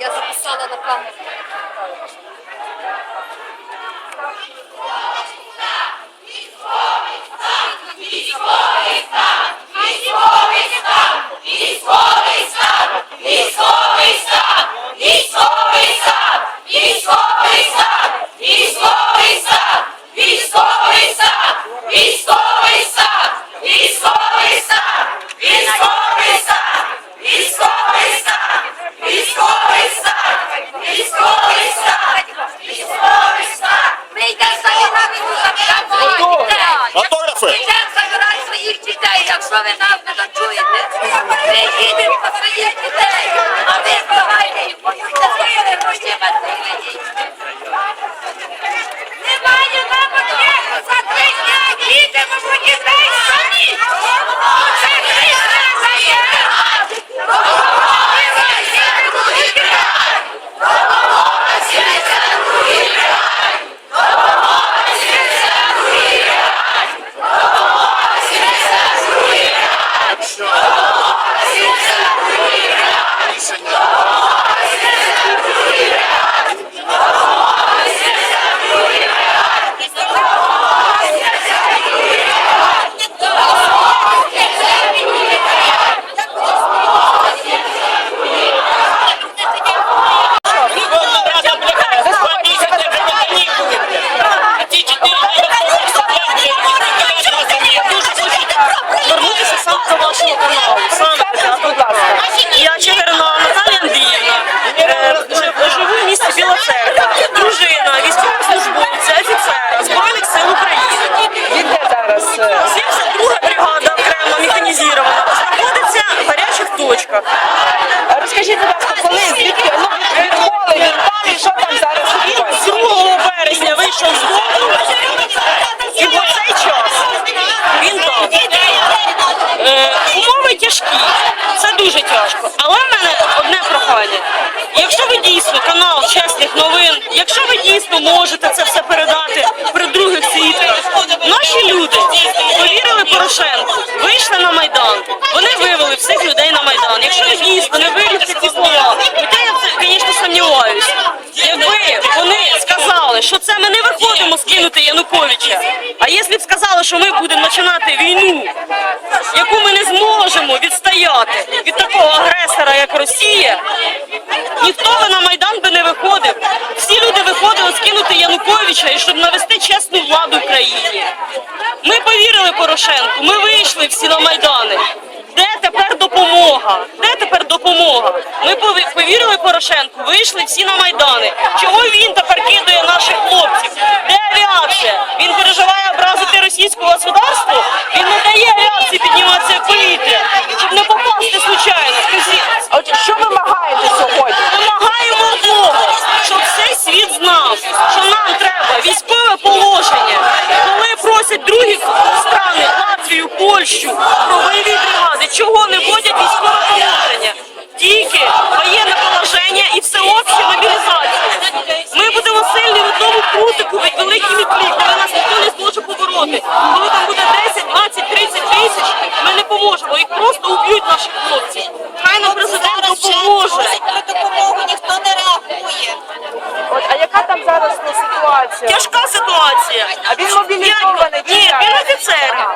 я записала на камеру. Ми йдемо забирати Автографи. Ми йдемо забирати своїх дітей, якщо ви нас не дочуєте. Ми їдемо по своїх дітей, а ви вбивайте їх, будьте сили, грошима глядіть. Немає нам одного за три дня, їдемо по дітей самі. Це Христа є. Рада, бляха, два місяці вже на канікули, бля. А ці чотири дні я дуже хочу звернутися сам до вашого каналу. Саме, будь ласка. Я Чигирина Наталія Андріївна. Е, жив- Живу в місті Біла Церква. Дружина, військовослужбовця, офіцера Збройних сил України. Де зараз? 72 бригада окремо механізована. Знаходиться в гарячих. Розкажіть, будь ласка, коли звідки ну, відмови він там що там зараз відбувається? 2 березня вийшов з дому і в цей час він там. Е, умови тяжкі, це дуже тяжко. Але в мене одне прохання. Якщо ви дійсно канал чесних новин, якщо ви дійсно можете це все передати при других свідках, наші люди повірили Порошенку, вийшли на Майдан. Вони вивели всіх людей на Майдан. Якщо ви дійсно не вирішите ці слова, хоча я в це, звісно, сумніваюся. Якби вони сказали, що це ми скинути Януковича, а якщо б сказали, що ми будемо починати війну, яку ми не зможемо відстояти від такого агресора, як Росія, ніхто на Майдан би не виходив. Всі люди виходили скинути Януковича і щоб навести чесну владу в країні. Ми повірили Порошенку, ми вийшли всі на Майдани. Де тепер допомога? Де тепер допомога? Ми пові- повірили Порошенку, вийшли всі на Майдани. Чого він тепер кидає наших хлопців? Де авіація? Він переживає образити російське государство? Він не дає авіації підніматися в повітря, щоб не попасти случайно. От що вимагаєте сьогодні? Вимагаємо одного, щоб цей світ знав, що нам треба військове положення. Коли просять другі страни, Латвію, Польщу про бойові бригади, чого не вводять військове положення? Тільки воєнне положення і всеобща мобілізація. Ми будемо сильні в одному крутику, від великій метлі, коли нас ніхто не зможе побороти. Коли там буде 10, 20, 30 тисяч, ми не поможемо. Їх просто уб'ють наші хлопці. Хай нам президент допоможе. Про допомогу ніхто не реагує. От, а яка там зараз ну, ситуація? Тяжка ситуація. А він мобілізований чи Ні, як? він офіцер.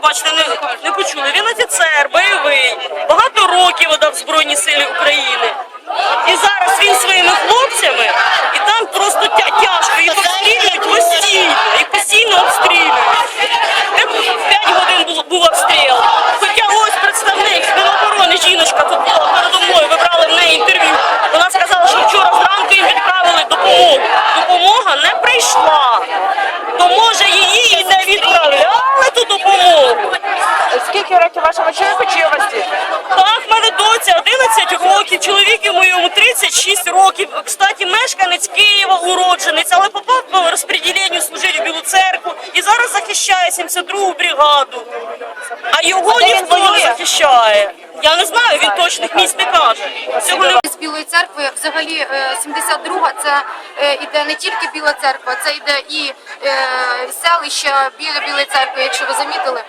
Пробачте, не, не почули. Він офіцер, бойовий. Багато років отдав Збройні Сили України. І зараз він своїми хлопцями, і там просто тя тяжко. Їх обстрілюють постійно, і постійно обстрілюють. П'ять годин було, був обстріл. Хоча ось представник з Міноборони, жіночка тут була передо мною, ви брали в неї інтерв'ю. Вона сказала, що вчора зранку їм відправили допомогу. Допомога не прийшла. Років вашому чоловіку чи у вас діти? Так, в мене доця 11 років, чоловік моєму 36 років. Кстати, мешканець Києва, уродженець, але попав по розподіленню служити в Білу церкву і зараз захищає 72-гу бригаду. А його він ніхто не захищає. Я не знаю, він точних місць не каже. Цього не З Білої церкви взагалі е, 72-га це е, іде не тільки Біла церква, це йде і е, селище біля Білої церкви, якщо ви замітили.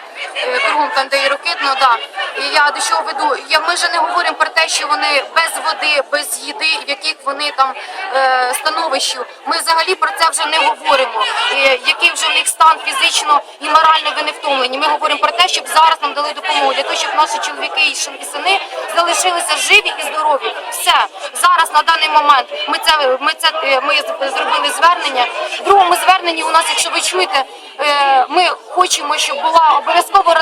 Е, кругом там, де і ракетно, да. І я до чого веду? Я, ми вже не говоримо про те, що вони без води, без їди, в яких вони там е, становищі. Ми взагалі про це вже не говоримо. І який вже в них стан фізично і морально вони втомлені. Ми говоримо про те, щоб зараз нам дали допомогу, щоб наші чоловіки і сини залишилися живі і здорові. Все зараз на даний момент ми це ми це е, ми зробили звернення. В другому зверненні у нас, якщо ви чуєте, е, ми хочемо, щоб була наші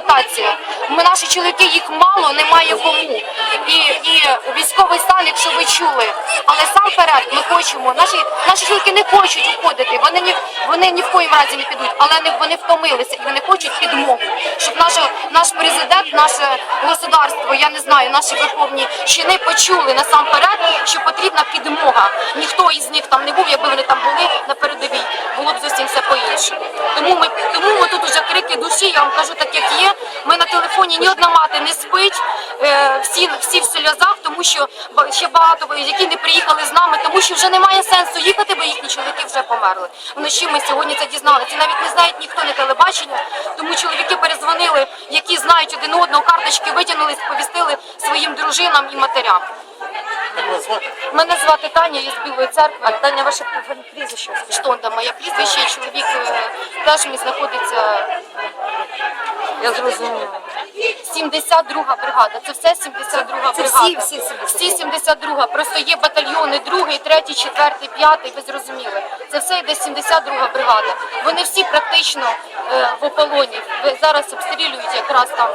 чоловіки їх мало, немає кому. І, і військовий стан, якщо ви чули. Але сам перед ми хочемо. Наші наші чоловіки не хочуть уходити. Вони ні вони ні в коїм разі не підуть, але не вони втомилися і вони хочуть підмогу, щоб наша наш президент, наше государство, я не знаю, наші верховні чини почули насамперед, що потрібна підмога. Ніхто із них там не був, якби вони там були на передовій, все. Тому ми тому ми тут уже крики душі. Я вам кажу так, як є. Ми на телефоні ні одна мати не спить. е, Всі всі в сльозах, тому що ще багато які не приїхали з нами, тому що вже немає сенсу їхати, бо їхні чоловіки вже померли. Вночі ми сьогодні це дізналися. Навіть не знають ніхто не телебачення, тому чоловіки перезвонили, які знають один одного, карточки витягнули, сповістили своїм дружинам і матерям. Мене звати Таня, я з Білої церкви. А Таня, ваше прізвище? Штонда, моє прізвище, чоловік е, теж мій знаходиться. Я зрозуміла. 72 бригада. Це все 72 бригада. всі- всі 72. Всі 72. Просто є батальйони, другий, третій, четвертий, п'ятий, ви зрозуміли. Це все йде 72 бригада. Вони всі практично е, в ополоні. Зараз обстрілюють якраз там